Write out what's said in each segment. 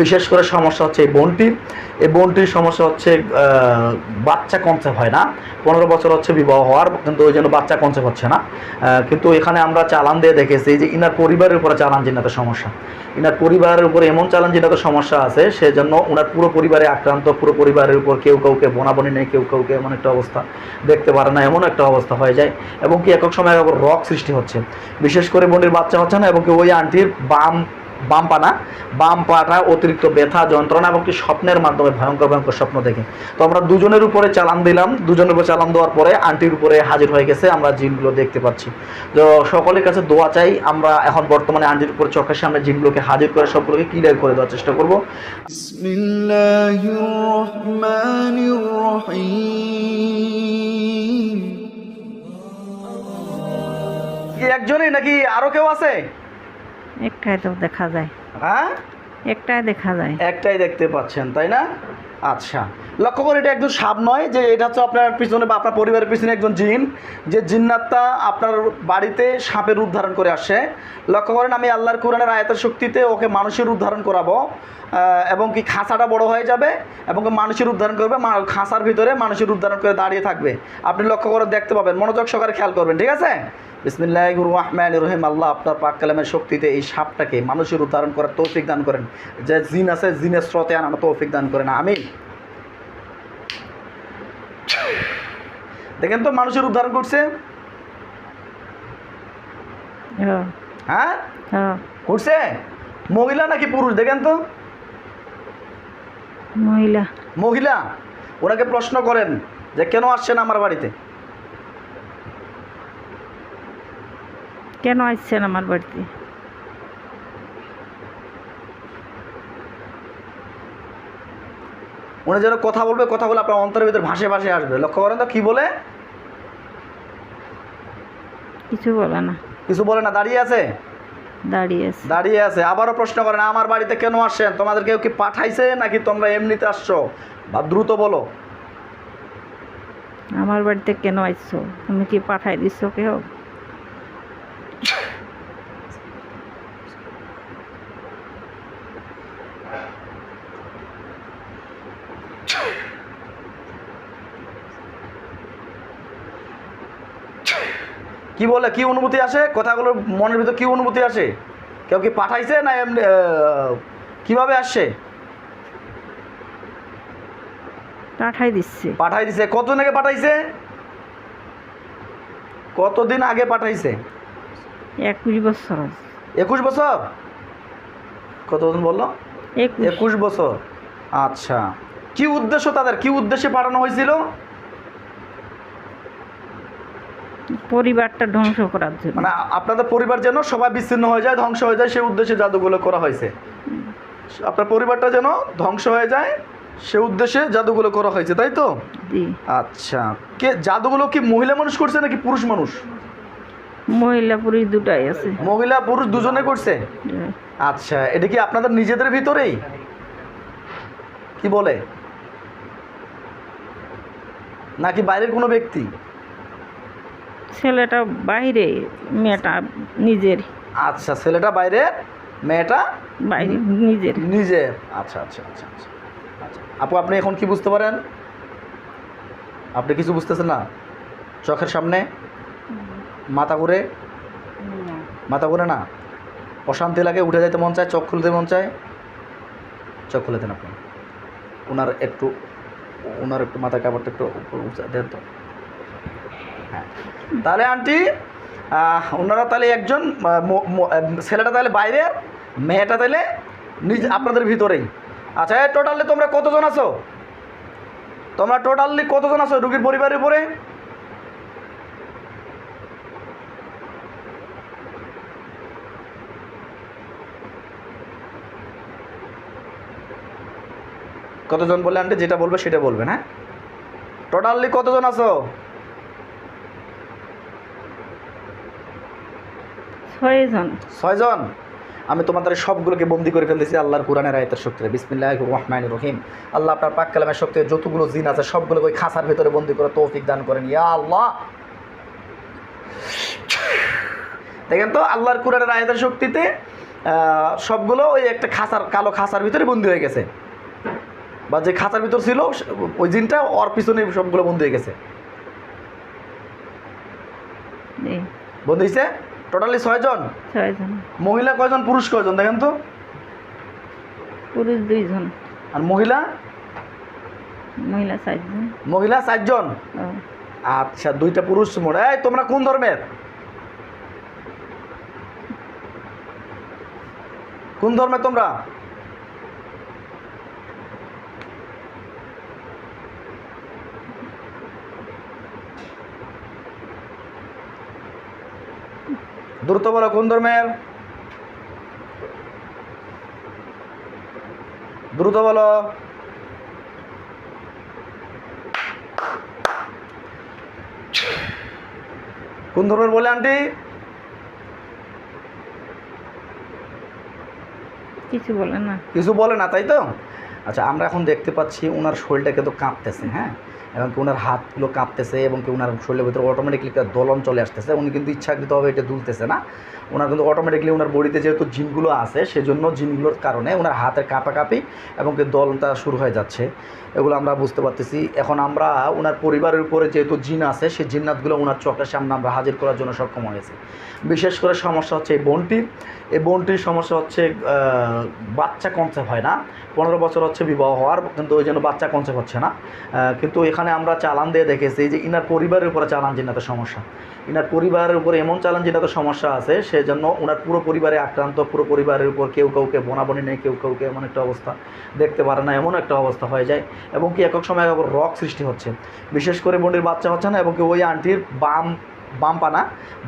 বিশেষ করে সমস্যা হচ্ছে এই বোনটির এই বোনটির সমস্যা হচ্ছে বাচ্চা কনসেপ্ট হয় না। পনেরো বছর হচ্ছে বিবাহ হওয়ার, কিন্তু ওই জন্য বাচ্চা কনসেপ্ট হচ্ছে না। কিন্তু এখানে আমরা চালান দিয়ে দেখেছি যে ইনার পরিবারের উপরে চালান জিনাতে সমস্যা। ইনার পরিবারের উপরে এমন চালান জিনাতে সমস্যা আছে, সেজন্য ওনার পুরো পরিবারে আক্রান্ত, পুরো পরিবারের উপর কেউ কাউকে বোনাবনি নেই, কেউ কাউকে এমন একটা অবস্থা দেখতে পারে না, এমন একটা অবস্থা হয়ে যায়। এবং কি একক সময় রক সৃষ্টি হচ্ছে। বিশেষ করে বোনের বাচ্চা হচ্ছে না, এবং কি ওই আন্টির বাম বাম পা না বাম পাটা অতিরিক্ত ব্যথা যন্ত্রণা এবং কি স্বপ্নের মাধ্যমে ভয়ঙ্কর ভয়ঙ্কর স্বপ্ন দেখে। তো আমরা দুজনের উপরে চালান দিলাম। দুজনের উপরে চালান দেওয়ার পরে আন্টির উপরে হাজির হয়ে গেছে আমরা জিনগুলো দেখতে পাচ্ছি। তো সকলের কাছে দোয়া চাই আমরা এখন বর্তমানে আন্টির উপরে চোখের সামনে জিনগুলোকে হাজির করে সবগুলোকে ক্লিয়ার করে দেওয়ার চেষ্টা করব। একজনই নাকি আরও কেউ আছে? একটাই তো দেখা যায়। হ্যাঁ? একটাই দেখা যায়। একটাই দেখতে পাচ্ছেন তাই না? আচ্ছা লক্ষ্য করে এটা একদম সাপ নয় যে এটা হচ্ছে আপনার পিছনে বা আপনার পরিবারের পিছনে একজন জিন। যে জিন্নাতটা আপনার বাড়িতে সাপের রূপ ধারণ করে আসে। লক্ষ্য করেন আমি আল্লাহর কোরআনের আয়তের শক্তিতে ওকে মানুষের রূপ ধারণ করাবো এবং কি খাঁচাটা বড় হয়ে যাবে এবং মানুষের রূপ ধারণ করবে খাঁচার ভিতরে মানুষের রূপ ধারণ করে দাঁড়িয়ে থাকবে। আপনি লক্ষ্য করে দেখতে পাবেন মনোযোগ সহকারে খেয়াল করবেন ঠিক আছে? বিসমিল্লাহ রহমান রহিম আল্লাহ আপনার পাক কালামের শক্তিতে এই সাপটাকে মানুষের রূপ ধারণ করার তৌফিক দান করেন। যে জিন আছে জিনের স্রোতে আনানো তৌফিক দান করেন। আমি দেখেন তো মানুষের রূপ ধারণ করছে? হ্যাঁ, হ্যাঁ? হ্যাঁ, করছে? মহিলা নাকি পুরুষ? দেখেন তো। মহিলা। মহিলা? ওনাকে প্রশ্ন করেন যে কেন আসছেন আমার বাড়িতে? কেন আসছেন আমার বাড়িতে? উনি যেন কথা বলবে কথা বলে আপনার অন্তরের ভিতরে ভাসে ভাসে আসবে। লক্ষ্য করেন তো কি বলে? কিছু বলে না। কিছু বলে না দাঁড়িয়ে আছে? দাঁড়িয়ে আছে। দাঁড়িয়ে আছে। আবারও প্রশ্ন করেন আমার বাড়িতে কেন আসছেন? তোমাদের কেউ কি পাঠাইছে নাকি তোমরা এমনিতে আসছো? বা দ্রুত বলো। আমার বাড়িতে কেন আসছো? তুমি কি পাঠাই দিচ্ছ কেউ? কি বলে কি অনুভূতি আসে? কথাগুলোর মনের ভিতর কি অনুভূতি আসে? কেউ কি পাঠাইছে না এমনি কীভাবে আসছে? পাঠাই দিচ্ছে। পাঠাই দিছে। কতদিন আগে পাঠাইছে? কতদিন আগে পাঠাইছে? একুশ বছর একুশ বছর? কতদিন বলল? একুশ বছর। আচ্ছা। কি উদ্দেশ্য তাদের? কি উদ্দেশ্যে পাঠানো হয়েছিল? পরিবারটা ধ্বংস করার জন্য। মানে আপনাদের পরিবার যেন সবাই বিচ্ছিন্ন হয়ে যায় ধ্বংস হয়ে যায় সেই উদ্দেশ্যে জাদুগুলো করা হয়েছে। আপনার পরিবারটা যেন ধ্বংস হয়ে যায় সে উদ্দেশ্যে জাদুগুলো করা হয়েছে তাই তো? জি। আচ্ছা কে জাদুগুলো কি মহিলা মানুষ করছে নাকি পুরুষ মানুষ? মহিলা পুরুষ দুটাই আছে। মহিলা পুরুষ দুজনে করছে? আচ্ছা এটা কি আপনাদের নিজেদের ভিতরেই? কি বলে? নাকি বাইরের কোনো ব্যক্তি? ছেলেটা বাইরে মেয়েটা নিজের। আচ্ছা ছেলেটা বাইরে মেয়েটা বাইরে নিজের। নিজের আচ্ছা আচ্ছা আচ্ছা আচ্ছা আচ্ছা। আপু আপনি এখন কি বুঝতে পারেন? আপনি কিছু বুঝতেছেন না? চোখের সামনে? মাথা ঘুরে? মাথা ঘুরে না? অশান্তি লাগে উঠে যেতে মন চায় চোখ খুলতে মন চায়? চোখ খুলে দেন আপনি। ওনার একটু ওনার একটু মাথার কাপড়টা একটু দেন তো। হ্যাঁ। তাহলে আন্টি ওনারা তাহলে একজন ছেলেটা তাহলে বাইরে, মেয়েটা তাহলে নিজ, আপনাদের ভিতরেই। আচ্ছা টোটালি তোমরা কতজন আছো? তোমরা টোটালি কতজন আছো রুগীর পরিবারের উপরে? কতজন বলে আন্টি, যেটা বলবে সেটা বলবেন হ্যাঁ? টোটালি কতজন আছো? ছয়জন। ছয়জন? আমি তোমাদের সবগুলোকে বন্দি করে ফেলতেছি আল্লাহর কোরআনের আয়তের শক্তিতে বিসমিল্লাহ রহমান রহিম। আল্লাহ আপনার পাক কালামের শক্তিতে যতগুলো জিন আছে সবগুলোকে ওই খাসার ভিতরে বন্দি করে তৌফিক দান করেন। ইয়া আল্লাহ! দেখেন তো আল্লাহর কোরআনের আয়তের শক্তিতে সবগুলো ওই একটা খাঁচার কালো খাঁচার ভিতরে বন্দি হয়ে গেছে। বা যে খাঁচার ভিতর ছিল ওই জিনটা ওর পিছনে সবগুলো বন্দি হয়ে গেছে। বন্দি হয়েছে টোটালি ছয়জন? ছয়জন। মহিলা কয়জন পুরুষ কয়জন দেখেন তো। পুরুষ দুইজন। আর মহিলা? মহিলা সাতজন মহিলা চারজন? আচ্ছা দুইটা পুরুষ মোড় এই তোমরা কোন ধর্মের? কোন ধর্মের তোমরা? দ্রুত বলো কোন ধর্মের? দ্রুত বলো। কোন ধর্মের বলে আন্টি? কিছু বলে না। কিছু বলে না তাই তো? আচ্ছা আমরা এখন দেখতে পাচ্ছি ওনার শরীরটা কিন্তু কাঁপতেছে হ্যাঁ? এবং কি ওনার হাতগুলো কাঁপতেছে এবং কি ওনার শরীরের ভিতরে অটোমেটিকলি একটা দোলন চলে আসতেছে। উনি কিন্তু ইচ্ছাকৃতভাবে এটা দুলতেছে না। ওনার কিন্তু অটোমেটিকলি ওনার বডিতে যেহেতু জিনগুলো আছে, সেজন্য জিনগুলোর কারণে ওনার হাতের কাঁপাকাঁপি এবং কি দলটা শুরু হয়ে যাচ্ছে। এগুলো আমরা বুঝতে পারতেছি। এখন আমরা ওনার পরিবারের উপরে যেহেতু জিন আছে, সেই জিন্নাতগুলো ওনার চোখের সামনে আমরা হাজির করার জন্য সক্ষম হয়েছি। বিশেষ করে সমস্যা হচ্ছে এই বোনটির। এই বোনটির সমস্যা হচ্ছে বাচ্চা কনসেপ্ট হয় না। পনেরো বছর হচ্ছে বিবাহ হওয়ার, কিন্তু ওই জন্য বাচ্চা কনসেপ্ট হচ্ছে না। কিন্তু এখানে আমরা চালান দিয়ে দেখেছি যে ইনার পরিবারের উপরে চালান জিনাতে সমস্যা। ইনার পরিবারের উপরে এমন চালান জিনাতে সমস্যা আছে, সেজন্য ওনার পুরো পরিবারে আক্রান্ত, পুরো পরিবারের উপর কেউ কাউকে বনাবনি নেই, কেউ কাউকে এমন একটা অবস্থা দেখতে পারে না, এমন একটা অবস্থা হয়ে যায়। এবং কি একক সময় রক সৃষ্টি হচ্ছে। বিশেষ করে বোনটির বাচ্চা হচ্ছে না, এবং কি ওই আন্টির বাম বাম পানা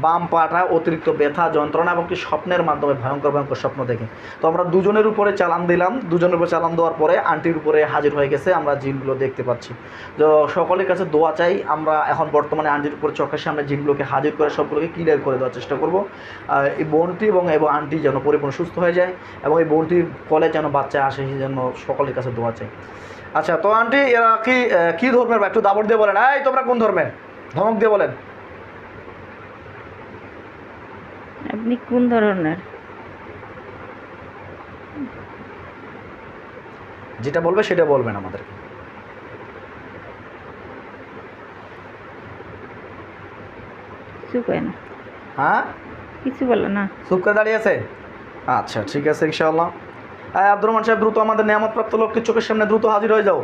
বাম পাটা অতিরিক্ত ব্যথা, যন্ত্রণা এবং কি স্বপ্নের মাধ্যমে ভয়ঙ্কর ভয়ঙ্কর স্বপ্ন দেখে। তো আমরা দুজনের উপরে চালান দিলাম। দুজনের উপরে চালান দেওয়ার পরে আন্টির উপরে হাজির হয়ে গেছে, আমরা জিনগুলো দেখতে পাচ্ছি। তো সকলের কাছে দোয়া চাই, আমরা এখন বর্তমানে আন্টির উপরে চোখের সামনে জিনগুলোকে হাজির করে সবগুলোকে ক্লিয়ার করে দেওয়ার চেষ্টা করব। এই বোনটি এবং এবং আন্টি যেন পরিপূর্ণ সুস্থ হয়ে যায় এবং এই বোনটির কলে যেন বাচ্চা আসে সেই জন্য সকলের কাছে দোয়া চাই। আচ্ছা তো আন্টি এরা কি কি ধর্মের একটু দাবর দিয়ে বলেন। এই, তোমরা কোন ধর্মের? ধমক দিয়ে বলেন। আপনি কোন ধরনের? যেটা বলবে সেটা বলবেন আমাদেরকে না হ্যাঁ? কিছু বলে না। চুপ করে দাঁড়িয়ে আছে? আচ্ছা ঠিক আছে ইনশাআল্লাহ। হ্যাঁ আব্দুর রহমান সাহেব দ্রুত আমাদের নিয়ামতপ্রাপ্ত লোককে চোখের সামনে দ্রুত হাজির হয়ে যাও।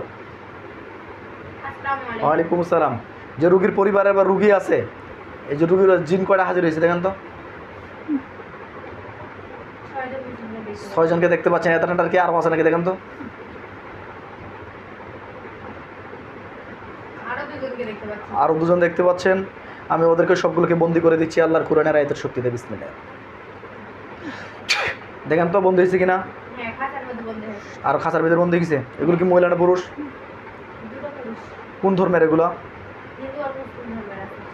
ওয়ালাইকুম আসসালাম। যে রুগীর পরিবারে বা রুগী আছে এই যে রুগীর জিন কয়টা হাজির হয়েছে দেখেন তো। ছয়জনকে দেখতে পাচ্ছেন এত এতটার কি আরও আছে নাকি দেখেন তো? আরও আরও দুজন দেখতে পাচ্ছেন। আমি ওদেরকে সবগুলোকে বন্দি করে দিচ্ছি আল্লাহর কোরআনের আয়তের শক্তিতে বিসমিল্লাহ। দেখেন তো বন্দি হয়েছে কিনা? হ্যাঁ বন্ধ হয়েছে। আর খাঁচার ভিতরে বন্দি গেছে এগুলো কি মহিলা না পুরুষ? কোন ধর্মের এগুলো? আর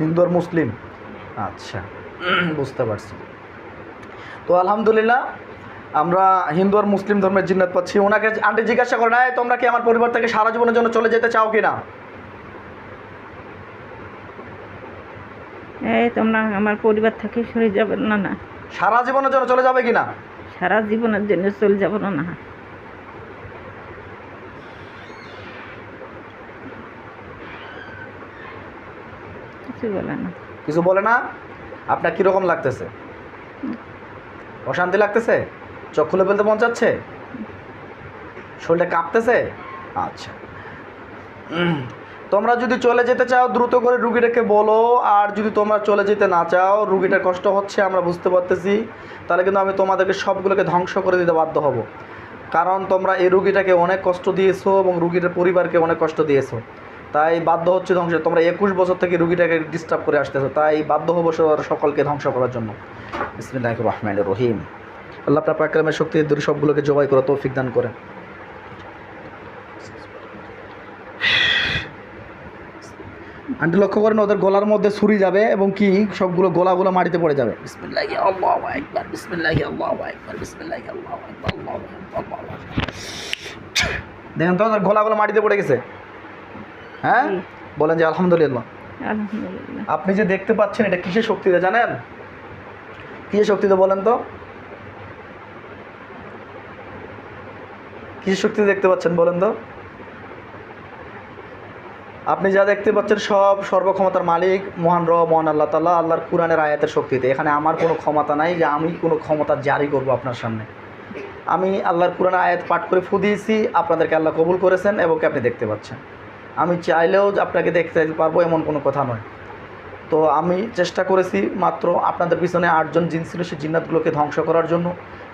হিন্দু আর মুসলিম? আচ্ছা বুঝতে পারছি। তো আলহামদুলিল্লাহ আমরা হিন্দু আর মুসলিম ধর্মের জিন্নাত পাচ্ছি। ওনাকে আন্টি জিজ্ঞাসা করেন "এই, তোমরা কি আমার পরিবার থেকে সারা জীবনের জন্য চলে যেতে চাও কি না এই তোমরা আমার পরিবার থেকে সরে যাবে না না। সারা জীবনের জন্য চলে যাবে কি না সারা জীবনের জন্য চলে যাব না না। কিছু বলে না। কিছু বলে না? আপনার কীরকম লাগতেছে? অশান্তি লাগতেছে? চোখ খুলে ফেলতে মন চাচ্ছে? শরীরটা কাঁপতেছে? আচ্ছা। তোমরা যদি চলে যেতে চাও, দ্রুত করে রুগীটাকে বলো, আর যদি তোমরা চলে যেতে না চাও, রুগীটার কষ্ট হচ্ছে, আমরা বুঝতে পারতেছি। তাহলে কিন্তু আমি তোমাদেরকে সবগুলোকে ধ্বংস করে দিতে বাধ্য হব। কারণ তোমরা এই রুগীটাকে অনেক কষ্ট দিয়েছ এবং রুগীটার পরিবারকে অনেক কষ্ট দিয়েছ। তাই বাধ্য হচ্ছে ধ্বংস। তোমরা একুশ বছর থেকে রুগীটাকে ডিস্টার্ব করে আসতেছো। তাই বাধ্য হব সকলকে ধ্বংস করার জন্য। ইসমিল্লাহ রহিম। আল্লাহ আপনার পাকরামের শক্তি দূরে সবগুলোকে জবাই করে তৌফিক দান করেন। আন্টি লক্ষ্য করেন ওদের গলার মধ্যে ছুরি যাবে এবং কি সবগুলো গলাগুলো মাটিতে পড়ে যাবে। দেখেন তো ওদের গলাগুলো মাটিতে পড়ে গেছে। হ্যাঁ? বলেন যে আলহামদুলিল্লাহ। আপনি যে দেখতে পাচ্ছেন এটা কিসের শক্তিতে জানেন? কিসের শক্তিতে বলেন তো? কি শক্তি দেখতে পাচ্ছেন বলেন তো? আপনি যা দেখতে পাচ্ছেন সব সর্বক্ষমতার মালিক, মহান র মহান আল্লাহ তাল্লাহ আল্লাহর কোরআনের আয়াতের শক্তিতে। এখানে আমার কোনো ক্ষমতা নাই যে আমি কোনো ক্ষমতা জারি করব আপনার সামনে। আমি আল্লাহর কোরআনের আয়াত পাঠ করে ফু দিয়েছি, আপনাদেরকে আল্লাহ কবুল করেছেন এবং আপনি দেখতে পাচ্ছেন। আমি চাইলেও আপনাকে দেখতে পারব এমন কোনো কথা নয়। তো আমি চেষ্টা করেছি মাত্র আপনাদের পিছনে আটজন জিন ছিল, সেই জিন্নাতগুলোকে ধ্বংস করার জন্য।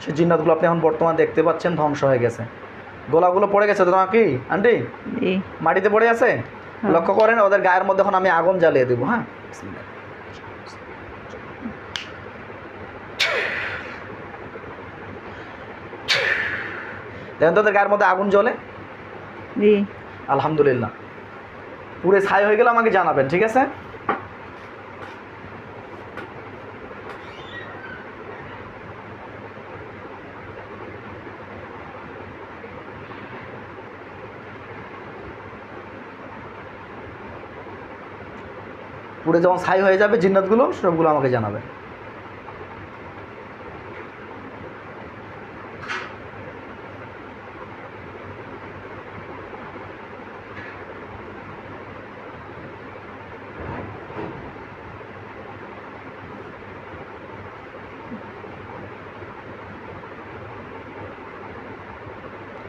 সেই জিন্নাতগুলো আপনি এখন বর্তমানে দেখতে পাচ্ছেন, ধ্বংস হয়ে গেছে। গোলাগুলো পড়ে গেছে তো নাকি আন্টি? মাটিতে পড়ে আছে? হ্যাঁ। লক্ষ্য করেন ওদের গায়ের মধ্যে এখন আমি আগুন জ্বালিয়ে দেবো হ্যাঁ? দেখেন তো ওদের গায়ের মধ্যে আগুন জ্বলে? আলহামদুলিল্লাহ। পুরে ছাই হয়ে গেলে আমাকে জানাবেন ঠিক আছে? পুরে যখন ছাই হয়ে যাবে জিন্নাতগুলো সবগুলো আমাকে জানাবে।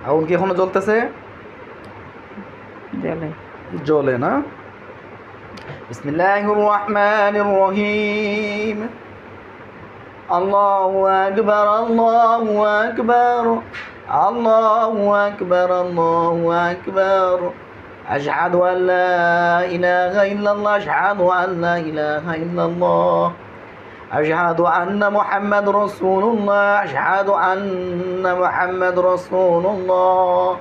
আগুন কি এখনও জ্বলতেছে? জলে জ্বলে না? بسم الله الرحمن الرحيم الله أكبر الله أكبر الله أكبر الله أكبر أشهد أن لا إله إلا الله أشهد أن لا إله إلا الله أشهد أن محمد رسول الله أشهد أن محمد رسول الله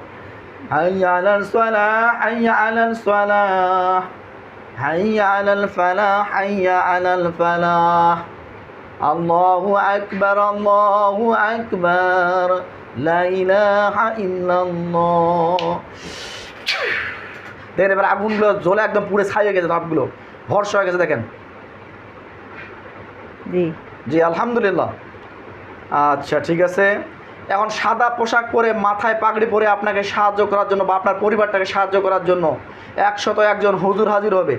حي على الصلاة حي على الصلاة حي على الفلاح حي على الفلاح الله أكبر الله أكبر لا إله إلا الله দেখেন এবার আগুনগুলো জ্বলে একদম পুড়ে ছাই হয়ে গেছে ধাপগুলো ভরসা হয়ে গেছে দেখেন জি জি আলহামদুলিল্লাহ আচ্ছা ঠিক আছে এখন সাদা পোশাক পরে মাথায় পাগড়ি পরে আপনাকে সাহায্য করার জন্য বা আপনার পরিবারটাকে সাহায্য করার জন্য একশত একজন হুজুর হাজির হবে।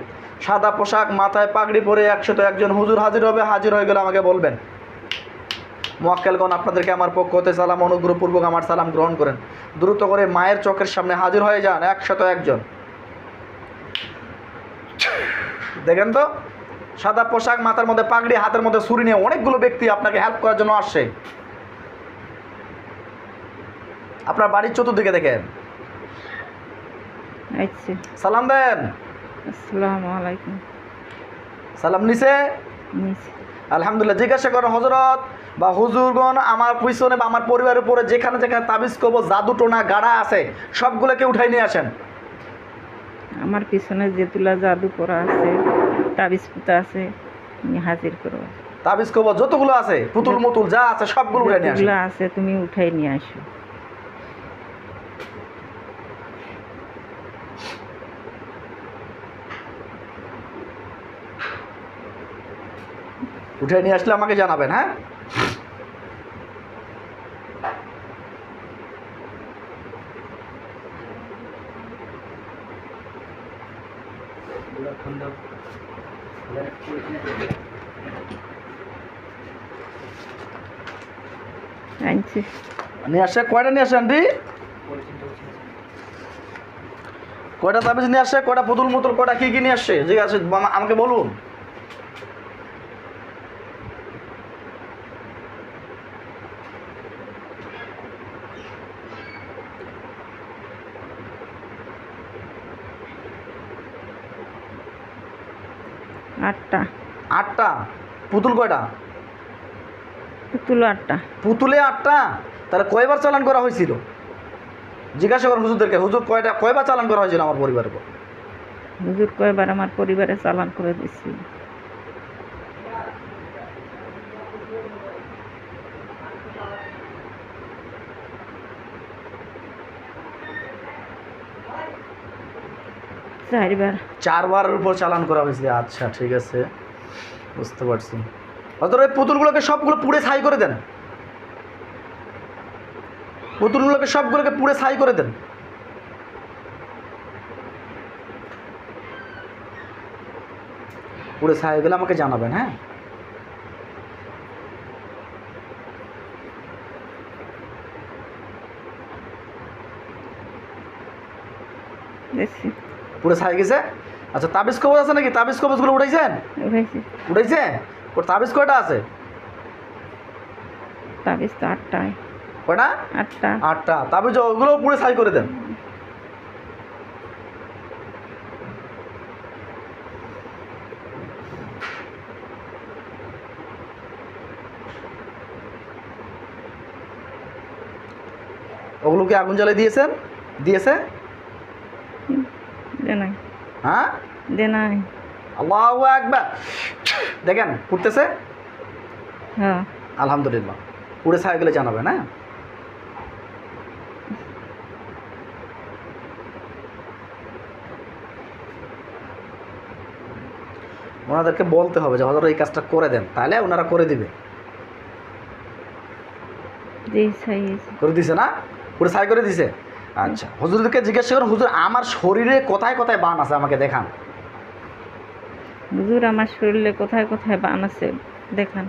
সাদা পোশাক, মাথায় পাগড়ি পরে একশত একজন হুজুর হাজির হবে, হাজির হয়ে গেলে আমাকে বলবেন। মোয়াক্কেলগণ, আপনাদেরকে আমার পক্ষ হতে সালাম, অনুগ্রহপূর্বক আমার সালাম গ্রহণ করেন। দ্রুত করে মায়ের চোখের সামনে হাজির হয়ে যান একশত একজন। দেখেন তো? সাদা পোশাক, মাথার মধ্যে পাগড়ি, হাতের মধ্যে ছুরি নিয়ে অনেকগুলো ব্যক্তি আপনাকে হেল্প করার জন্য আসছে। আপনার বাড়ির চতুর্দিকে দেখেন। আচ্ছা। সালাম দেন। আলাইকুম। সালাম নিছে? আলহামদুলিল্লাহ জিজ্ঞাসা করেন হজরত বা হুজুরগণ আমার পিছনে বা আমার পরিবারের উপরে যেখানে যেখানে তাবিজ কবো জাদু টোনা গাড়া আছে সবগুলোকে উঠাই নিয়ে আসেন। আমার পিছনে যে তুলা জাদু করা আছে তাবিজ পুতা আছে হাজির করো। তাবিজ কবো যতগুলো আছে পুতুল মুতুল যা আছে সবগুলো উঠাই নিয়ে আসেন। আছে তুমি উঠাই নিয়ে আসো। উঠে নিয়ে আসলে আমাকে জানাবেন হ্যাঁ? নিয়ে আসে কয়টা নিয়ে আসে আন্টি? কয়টা তাবিজ নিয়ে আসে কয়টা পুতুল মুতুল কয়টা কি কি নিয়ে আসছে ঠিক আছে আমাকে বলুন আটটা আটটা পুতুল কয়টা? তুলো আটটা। পুতুলে আটটা? তাহলে কয়বার চালান করা হয়েছিল? জিজ্ঞাসা করুন হুজুরদেরকে হুজুর কয়টা কয়বার চালান করা হয়েছিল আমার পরিবারের উপর? হুজুর কয়বার আমার পরিবারে চালান করে দিচ্ছি চারবার। চারবারের উপর চালান করা হয়েছে আচ্ছা ঠিক আছে। বুঝতে পারছি। অতএব এই পুতুলগুলোকে সবগুলো পুড়ে ছাই করে দেন। পুতুলগুলোকে সবগুলোকে পুড়ে ছাই করে দেন। পুড়ে ছাই হয়ে গেলে আমাকে জানাবেন হ্যাঁ? পুড়ে ছাই গেছে? আচ্ছা তাবিজ কবজ আছে নাকি? তাবিজ কবজগুলো উঠাইছেন? উঠাইছে। ওর তাবিজ কয়টা আছে? তাবিজ তো আটটায়। কয়টা? আটটা। আটটা। তাবিজ ওগুলো পুড়ে ছাই করে দেন। ওগুলো কি আগুন জ্বালিয়ে দিয়েছেন? দিয়েছে? হ্যাঁ? দে নাই আল্লাহ একবার দেখেন ফুটতেছে? হ্যাঁ। আলহামদুলিল্লাহ। পুড়ে ছাই গেলে জানাবেন হ্যাঁ ওনাদেরকে বলতে হবে যে হজরত এই কাজটা করে দেন। তাহলে ওনারা করে দিবে। করে দিছে না? পুরো ছাই করে দিছে? আচ্ছা হুজুরদেরকে জিজ্ঞাসা করুন, হুজুর, আমার শরীরে কোথায় কোথায় বান আছে আমাকে দেখান। হুজুর, আমার শরীরে কোথায় কোথায় বান আছে, দেখান।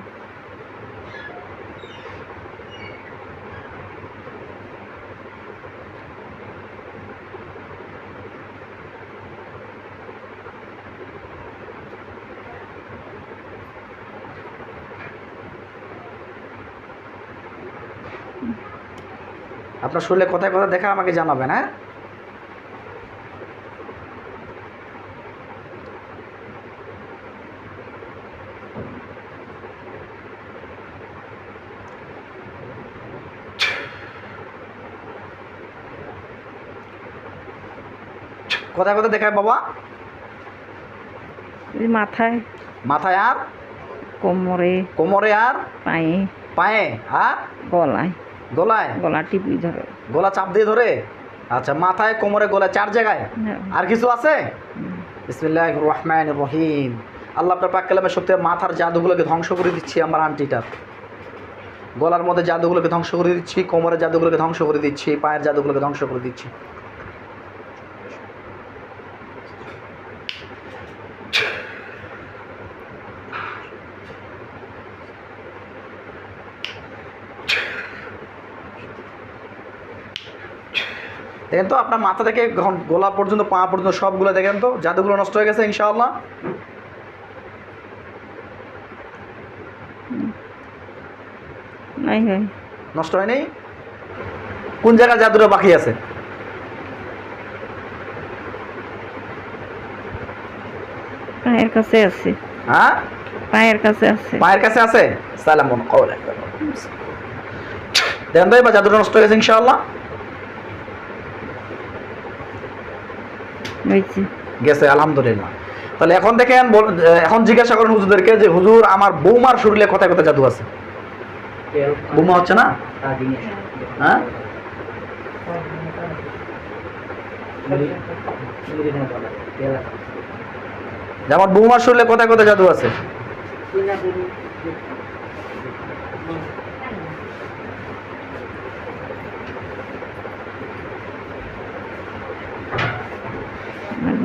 আপনার শরীরে কোথায় কোথায় দেখা আমাকে জানাবেন হ্যাঁ? কোথায় কোথায় দেখায় বাবা। মাথায়। মাথায় আর? কোমরে। কোমরে আর? পায়ে। পায়ে আর? গলায়। গলায়? গলা টিপি ধরে। গলা চাপ দিয়ে ধরে? আচ্ছা মাথায় কোমরে গলায় চার জায়গায়? হ্যাঁ। আর কিছু আছে? বিসমিল্লাহ রহমান রহিম। আল্লাহ আপনার পাক কালামে সত্যি মাথার জাদুগুলোকে ধ্বংস করে দিচ্ছি আমার আন্টিটার। গলার মধ্যে জাদুগুলোকে ধ্বংস করে দিচ্ছি কোমরের জাদুগুলোকে ধ্বংস করে দিচ্ছি পায়ের জাদুগুলোকে ধ্বংস করে দিচ্ছি। দেখেন তো আপনার মাথা থেকে গলা পর্যন্ত পা পর্যন্ত সবগুলো দেখেন তো জাদুগুলো নষ্ট হয়ে গেছে ইনশাআল্লাহ। নাই হয় নষ্ট হয়নি? কোন জায়গায় জাদুটা বাকি আছে? পায়ের কাছে আছে। হ্যাঁ? পায়ের কাছে আছে। পায়ের কাছে আছে? সালামুন কওলা দেখেন তো এবার জাদুটা নষ্ট হয়ে গেছে ইনশাআল্লাহ। গেছে, আলহামদুলিল্লাহ। তাহলে এখন দেখেন এখন জিজ্ঞাসা করেন হুজুরদেরকে যে, হুজুর, আমার বৌমার শরীরে কোথায় কোথায় জাদু আছে? বৌমা হচ্ছে না? হ্যাঁ? যে, আমার বৌমার শরীরে কোথায় কোথায় জাদু আছে?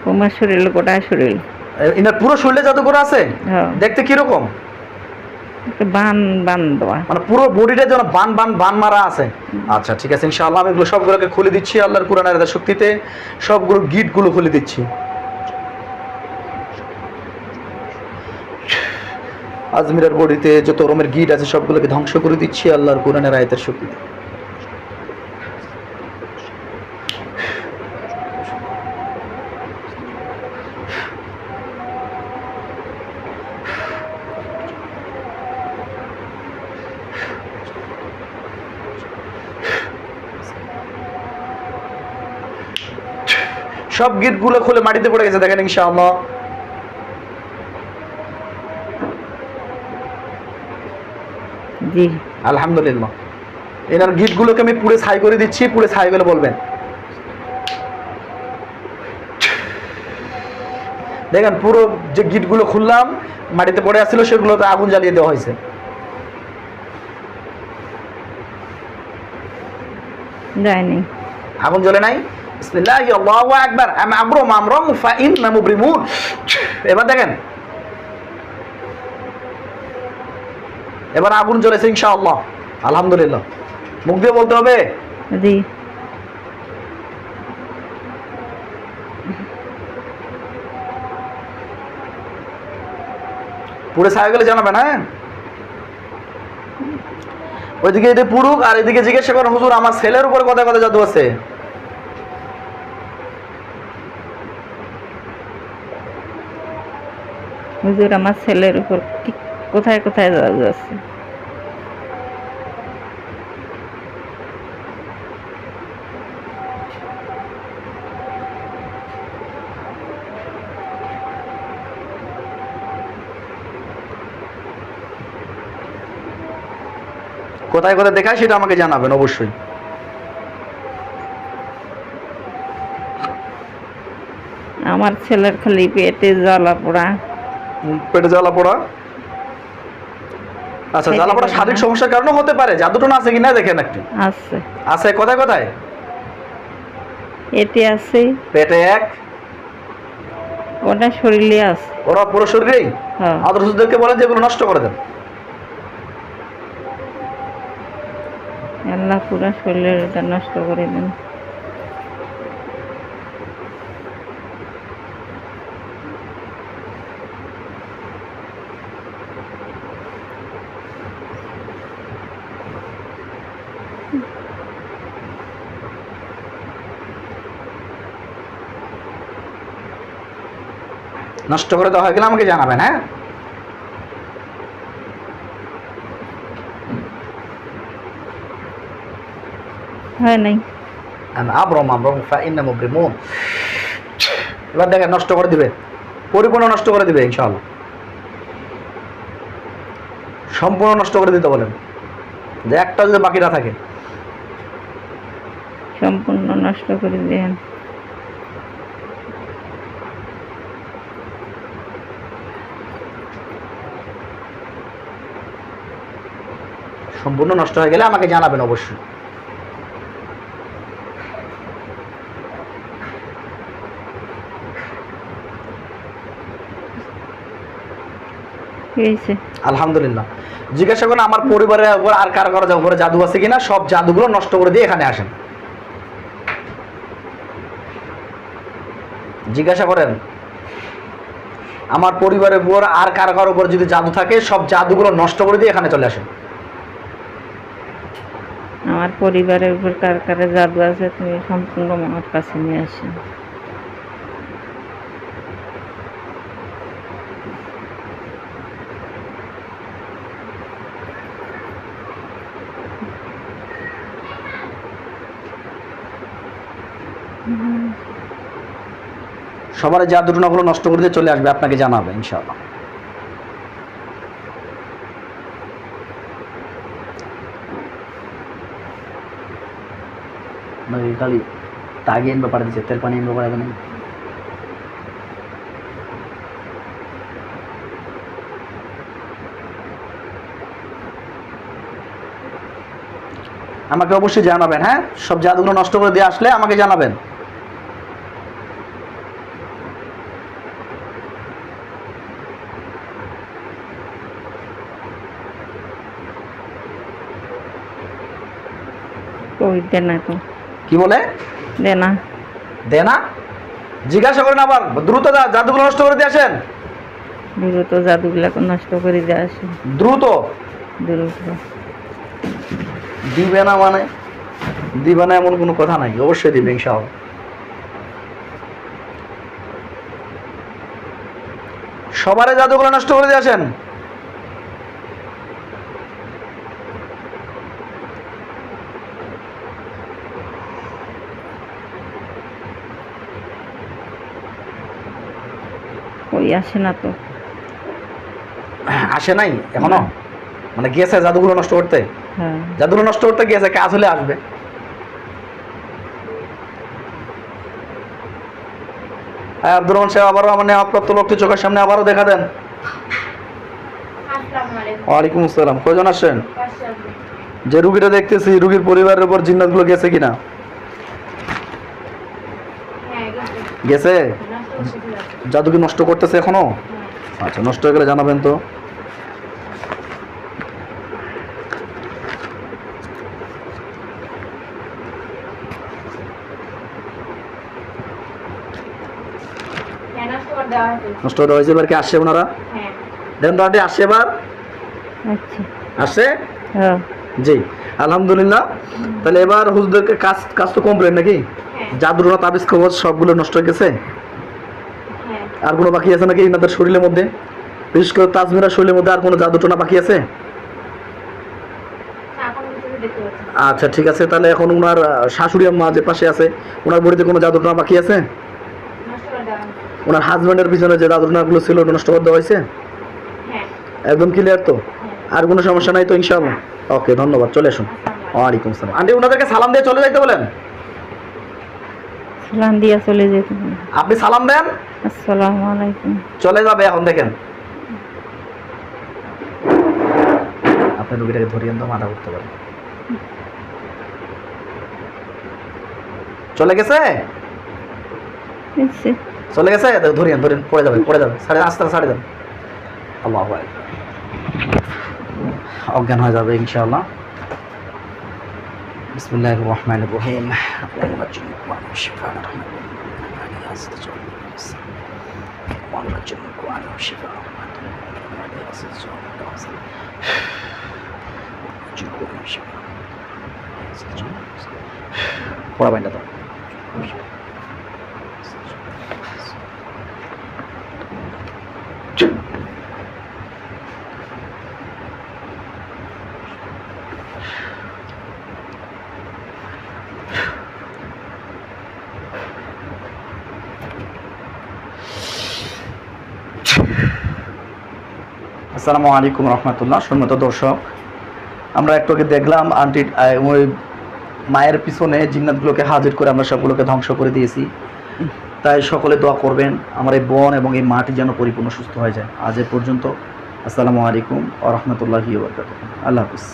তোমার শরীর গোটা শরীর। এনার পুরো শরীরে জাদু করা আছে? হ্যাঁ। দেখতে কীরকম? বান বান দেওয়া। মানে পুরো বডিটা যেন বান বান বান মারা আছে। আচ্ছা ঠিক আছে ইনশাআল্লাহ আমি এগুলো সবগুলোকে খুলে দিচ্ছি আল্লাহর কোরআনের শক্তিতে। সবগুলো গিটগুলো খুলে দিচ্ছি। আজমিরের বডিতে যত রকমের গিট আছে সবগুলোকে ধ্বংস করে দিচ্ছি আল্লাহর কোরআনের আয়াতের শক্তিতে। সব গিটগুলো খুলে মাটিতে পড়ে গেছে দেখেন ইনশাআল্লাহ। জি। আলহামদুলিল্লাহ। এনার গিটগুলোকে আমি পুরো ছাই করে দিচ্ছি পুরো ছাই বলে বলবেন। দেখেন পুরো যে গিটগুলো খুললাম মাটিতে পড়ে আসছিল সেগুলোতে আগুন জ্বালিয়ে দেওয়া হয়েছে। আগুন জ্বলে নাই? বিসমিল্লাহ আল্লাহু আকবার আম আবরম আমরম ফাইন্না মুবরিমুন এবার দেখেন। এবার আগুন জ্বলেছে ইনশাআল্লাহ। আলহামদুলিল্লাহ। মুখ দিয়ে বলতে হবে? জি। ছায়া গেলে জানাবেন হ্যাঁ? ওইদিকে এদিকে পুরুক আর এদিকে জিজ্ঞাসা করেন হুজুর আমার ছেলের উপর কথা কথা জাদু আছে? হুজুর আমার ছেলের উপর কোথায় কোথায় জাদু আছে? কোথায় কোথায় দেখায় সেটা আমাকে জানাবেন অবশ্যই। আমার ছেলের খালি পেটে জ্বালা পোড়া। পেটে জ্বালা পোড়া। আচ্ছা জ্বালা পোড়া শারীরিক সমস্যার কারণে হতে পারে। জাদুটো না আছে কিনা দেখেন একটু। আছে। আছে কোথায় কোথায়? এতে আছে। পেটে এক। ওটা শরীরে আছে। ওরা পুরো শরীরেই? হ্যাঁ। আদর্শদেরকে বলেন যেগুলো নষ্ট করে দেন। আল্লাহ পুরা শরীরের নষ্ট করে দেন। নষ্ট করে দেওয়া হয়ে গেলে আমাকে জানাবেন হ্যাঁ? হয় নাই। আবরম আবরম মুবরিমুন। এবার দেখেন নষ্ট করে দিবে। পরিপূর্ণ নষ্ট করে দিবে ইনশাআল্লাহ। সম্পূর্ণ নষ্ট করে দিতে বলেন। যে একটা যদি বাকি না থাকে। সম্পূর্ণ নষ্ট করে দেন। সম্পূর্ণ নষ্ট হয়ে গেলে আমাকে জানাবেন অবশ্যই। আলহামদুলিল্লাহ। জিজ্ঞাসা করেন আমার পরিবারের উপর আর কারও কারও উপরে জাদু আছে কিনা? সব জাদুগুলো নষ্ট করে দিয়ে এখানে আসেন। জিজ্ঞাসা করেন আমার পরিবারের উপর আর কার কারও উপর যদি জাদু থাকে সব জাদুগুলো নষ্ট করে দিয়ে এখানে চলে আসেন। আমার পরিবারের উপর কার কারে জাদু আছে, তুমি সম্পূর্ণ আমার কাছে নিয়ে আসো। সবার জাদুটনাগুলো নষ্ট করে দিয়ে চলে আসবে, আপনাকে জানাবে, ইনশাআল্লাহ। তাগি এনবে পারে দিচ্ছে তেল পানি এনবে পারে দেবেন আমাকে অবশ্যই জানাবেন হ্যাঁ? সব জাদুগুলো নষ্ট করে দিয়ে আসলে আমাকে জানাবেন। কই দে না তো। কি বলে? দে না দে না জিজ্ঞাসা করেন আবার দ্রুত জাদুগুলো নষ্ট করে দিয়ে আসেন। দ্রুত জাদুগুলাকে নষ্ট করে দিয়ে আসে দ্রুত? দ্রুত। দিবে না মানে? দিবে না এমন কোনো কথা নাই অবশ্যই দিবে ইনশাআল্লাহ। সবারে জাদুগুলো নষ্ট করে দিয়ে আসেন। আসে না তো। আসে নাই এখনও? মানে গিয়েছে জাদুগুলো নষ্ট করতে? হ্যাঁ। জাদুগুলো নষ্ট করতে গিয়েছে কাজ হলে আসবে। হ্যাঁ আব্দুর রহমান সাহেব আবারও আমার নেওয়াপ্রাপ্ত লোকটি চোখের সামনে আবারও দেখা দেন। আসসালামু ওয়ালাইকুম আসসালাম। কয়জন আসছেন? যে রুগীটা দেখতেছি রুগীর পরিবারের উপর জিন্নাতগুলো গেছে কিনা? হ্যাঁ গেছে। জাদু কি নষ্ট করতেছে এখনও? হ্যাঁ আচ্ছা নষ্ট হয়ে গেলে জানাবেন তো। হ্যাঁ নষ্ট করে হয়েছে। হয়ে হয়েছে এবার কি আসছে ওনারা? হ্যাঁ। দেখেন তো আন্টি আসছে এবার? আচ্ছা আসছে? হ্যাঁ। জি আলহামদুলিল্লাহ। তাহলে এবার হুজুরদেরকে কাজ কাজ তো কমপ্লেন নাকি? হ্যাঁ। জাদুরা তাবিজ খবর সবগুলো নষ্ট হয়ে গেছে? আর কোনো বাকি আছে নাকি ইনাদের শরীরের মধ্যে? বিশেষ করে তাজমিরা শরীরের মধ্যে আর কোনো জাদু টোনা বাকি আছে। আচ্ছা ঠিক আছে তাহলে এখন ওনার শাশুড়ি আম্মা যে পাশে আছে ওনার বাড়িতে কোনো জাদু টোনা বাকি আছে? ওনার হাজব্যান্ডের পিছনে যে জাদু টোনাগুলো ছিল ওটা নষ্ট করে দেওয়া হয়েছে? হ্যাঁ একদম ক্লিয়ার তো? আর কোনো সমস্যা নাই তো ইনশাআল্লাহ? ওকে ধন্যবাদ চলে আসুন। আসসালামু আলাইকুম। ওয়ালাইকুম সালাম আন্টি ওনাদেরকে সালাম দিয়ে চলে যাইতে বলেন? সালাম দিয়া চলে যেতে আপনি সালাম দেন। আসসালামু আলাইকুম। চলে যাবে এখন দেখেন। আপনি রুগীটাকে ধরিয়ে তো মাথা করতে পারেন চলে গেছে? চলে গেছে? ধরিয়েন ধরিয়েন পড়ে যাবে পড়ে যাবে। সাড়ে আস্তে ছাড়ে আল্লাহ অজ্ঞান হয়ে যাবে ইনশাআল্লাহ। بسم الله الرحمن الرحيم. اللهم جنب وعلى الشفاء الرحمن الرحيم استجاب اللهم جنب وعلى الشفاء الرحمن الرحيم استجاب جنب وعلى الشفاء استجاب وابن الله. আসসালামু আলাইকুম রহমতুল্লাহ সম্মত দর্শক। আমরা একটু আগে দেখলাম আন্টি ওই মায়ের পিছনে জিন্নাতগুলোকে হাজির করে আমরা সবগুলোকে ধ্বংস করে দিয়েছি। তাই সকলে দোয়া করবেন, আমার এই বন এবং এই মাটি যেন পরিপূর্ণ সুস্থ হয়ে যায়। আজ এ পর্যন্ত, আসসালামু আলাইকুম আ রহমতুল্লাহি আল্লাহ হাফিজ।